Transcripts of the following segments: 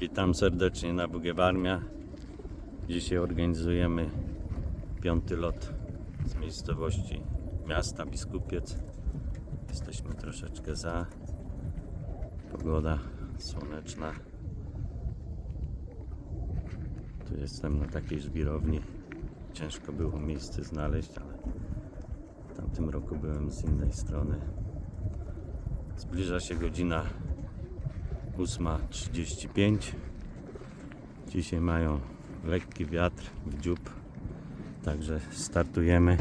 Witam serdecznie na Bugiewarmia. Dzisiaj organizujemy piąty lot z miejscowości miasta Biskupiec. Jesteśmy troszeczkę za. Pogoda słoneczna. Tu jestem na takiej żwirowni. Ciężko było miejsce znaleźć, ale w tamtym roku byłem z innej strony. Zbliża się godzina 8.35. Dzisiaj mają lekki wiatr w dziób, także startujemy.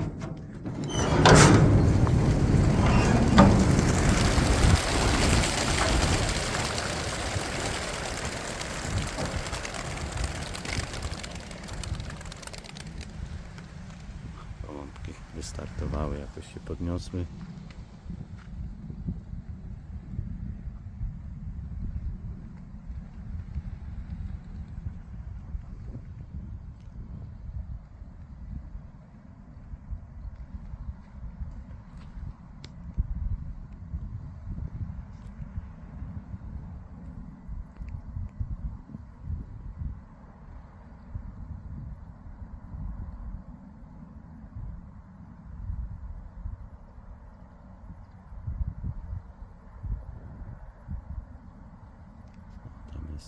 Wystartowały, jakoś się podniosły.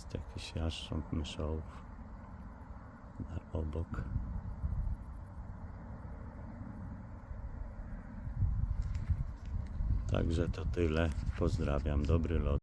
Jest jakiś jaszcząb myszołów obok. Także to tyle. Pozdrawiam. Dobry lot.